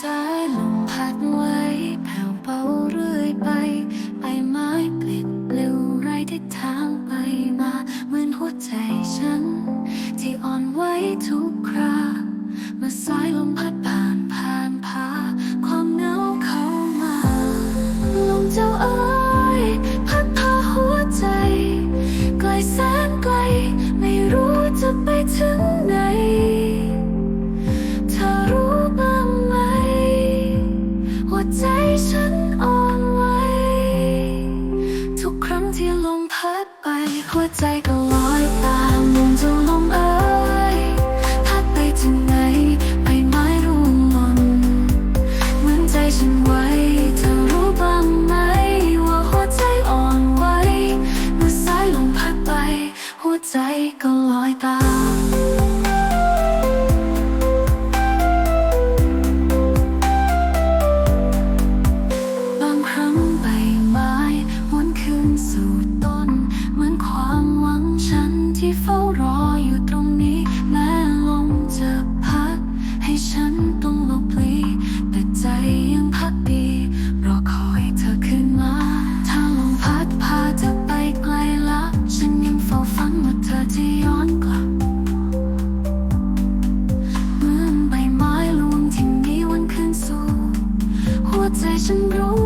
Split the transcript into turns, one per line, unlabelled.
สายลมพัดไว้แผ่วเบาเรื่อยไปใบไม้ปลิดเร็วไรที่ทางไปมาเหมือนหัวใจฉัน ที่อ่อนไหวทุกคราเมื่อสายลมพัดผ่านผ่านพาความเหงาเข้ามาลมเจ้าเอ๋ยพัดพาหัวใจไกลแสนไกล ไม่รู้จะไปถึง หัวใจก็ลอยตามลมจูลงเอ่ยพัดไปถึงไหนไปไม้ร่วงหล่นเหมือนใจฉันไว้เธอรู้บ้างไหม ว่าหัวใจอ่อนไหวเมื่อสายลมพัดไป หัวใจก็ลอยตามบางครั้งใบไม้วนคืนสู่ต้น and grow